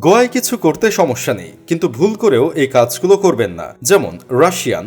গোয়ায় কিছু করতে সমস্যা নেই কিন্তু ভুল করেও এই কাজগুলো করবেন না। যেমন রাশিয়ান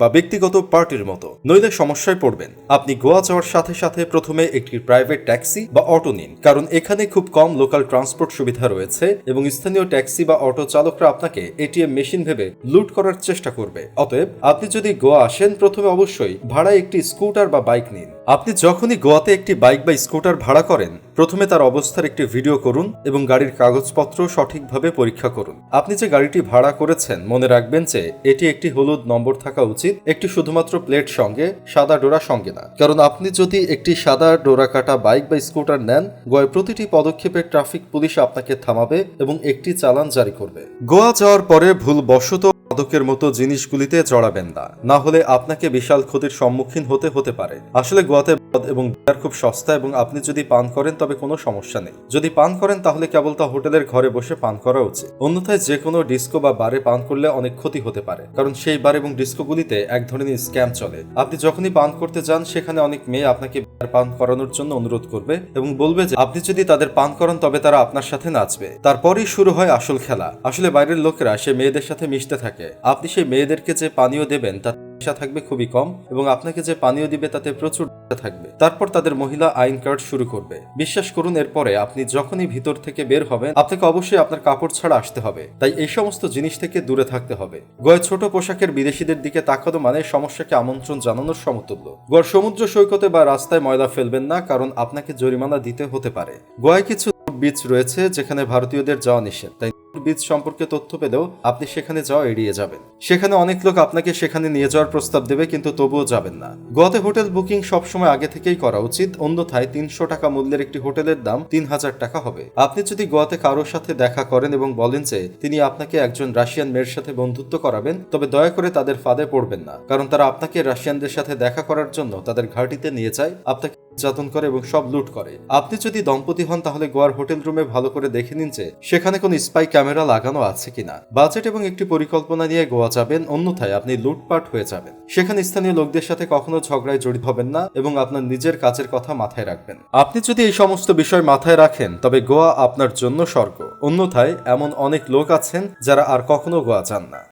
বা ব্যক্তিগত পার্টির মতো। নইলে সমস্যায় পড়বেন। আপনি গোয়া যাওয়ার সাথে সাথে প্রথমে একটি প্রাইভেট ট্যাক্সি বা অটো নিন, কারণ এখানে খুব কম লোকাল ট্রান্সপোর্ট সুবিধা রয়েছে এবং স্থানীয় ট্যাক্সি বা অটো চালকরা আপনাকে এটিএম মেশিন ভেবে লুট করার চেষ্টা করবে। অতএব আপনি যদি গোয়া আসেন, প্রথমে অবশ্যই ভাড়ায় একটি স্কুটার বা বাইক নিন। আপনি যখনই গোয়াতে একটি বাইক বা স্কুটার ভাড়া করেন, প্রথমে তার অবস্থার একটি ভিডিও করুন এবং গাড়ির কাগজপত্র সঠিকভাবে পরীক্ষা করুন। আপনি যে গাড়িটি ভাড়া করেছেন, মনে রাখবেন যে এটি একটি হলুদ নম্বর থাকা উচিত একটি শুধুমাত্র প্লেট সঙ্গে, সাদা ডোরা সঙ্গে না। কারণ আপনি যদি একটি সাদা ডোরা কাটা বাইক বা স্কুটার নেন, গোয়ায় প্রতিটি পদক্ষেপে ট্রাফিক পুলিশ আপনাকে থামাবে এবং একটি চালান জারি করবে। গোয়া যাওয়ার পরে ভুল ভুলবশত মাদকের মতো জিনিসগুলিতে জড়াবেন না। না হলে আপনাকে বিশাল ক্ষতির সম্মুখীন হতে হতে পারে। আসলে গোয়াতে মদ এবং বিয়ার খুব সস্তা এবং আপনি যদি পান করেন তবে কোনো সমস্যা নেই। যদি পান করেন তাহলে কেবল তা হোটেলের ঘরে বসে পান করা উচিত। অন্যথায় যে কোনো ডিস্কো বা বারে পান করলে অনেক ক্ষতি হতে পারে। কারণ সেই বার এবং ডিস্কোগুলিতে এক ধরনের স্ক্যাম চলে। আপনি যখনই পান করতে যান, সেখানে অনেক মেয়ে আপনাকে বিয়ার পান করানোর জন্য অনুরোধ করবে এবং বলবে যে, আপনি যদি তাদের পান করান তবে তারা আপনার সাথে নাচবে। তারপরেই শুরু হয় আসল খেলা। আসলে বাইরের লোকেরা সে মেয়েদের সাথে মিশতে থাকে। আপনি সেই মেয়েদেরকে যে পানীয় দেবেন তা নেশা থাকবে খুবই কম এবং আপনাকে যে পানীয় দিবে, তাতে প্রচুর থাকবে। তারপর তাদের মহিলা আইন কার্ড শুরু করবে। বিশ্বাস করুন, এরপরে আপনি যখনই ভিতর থেকে বের হবেন, আপনাকে অবশ্যই আপনার কাপড় ছাড়া আসতে হবে। তাই এই সমস্ত জিনিস থেকে দূরে থাকতে হবে। গোয়ায় ছোট পোশাকের বিদেশিদের দিকে তাকানো মানে সমস্যাকে আমন্ত্রণ জানানোর সমতুল্য। গোয়ার সমুদ্র সৈকতে বা রাস্তায় ময়লা ফেলবেন না, কারণ আপনাকে জরিমানা দিতে হতে পারে। গোয়ায় কিছু বিচ রয়েছে, যেখানে ভারতীয়দের যাওয়া নিষেধ। তাই বিচ সম্পর্কে তথ্য পেলেও আপনি সেখানে যাওয়া এড়িয়ে যাবেন। সেখানে অনেক লোক আপনাকে সেখানে নিয়ে যাওয়ার প্রস্তাব দেবে, কিন্তু তবুও যাবেন না। গোয়াতে হোটেল বুকিং সবসময় আগে থেকেই করা উচিত, অন্যথায় তিনশো টাকা মূল্যের একটি হোটেলের দাম তিন হাজার টাকা হবে। আপনি যদি গোয়াতে কারোর সাথে দেখা করেন এবং বলেন যে তিনি আপনাকে একজন রাশিয়ান মেয়ের সাথে বন্ধুত্ব করাবেন, তবে দয়া করে তাদের ফাঁদে পড়বেন না, কারণ তারা আপনাকে রাশিয়ানদের সাথে দেখা করার জন্য তাদের ঘাটিতে নিয়ে যায়, আপনাকে নির্যাতন করে এবং সব লুট করে। আপনি যদি দম্পতি হন, তাহলে গোয়ার হোটেল রুমে ভালো করে দেখে নিন যে সেখানে কোনো স্পাই ক্যামেরা লাগানো আছে কিনা? বাজেট এবং একটি পরিকল্পনা নিয়ে গোয়া যাবেন, অন্যথায় আপনি লুটপাট হয়ে যাবেন। সেখানে স্থানীয় লোকদের সাথে কখনো ঝগড়ায় জড়িত হবেন না এবং আপনার নিজের কাজের কথা মাথায় রাখবেন। আপনি যদি এই সমস্ত বিষয় মাথায় রাখেন, তবে গোয়া আপনার জন্য স্বর্গ। অন্যথায় এমন অনেক লোক আছেন যারা আর কখনো গোয়া যান না।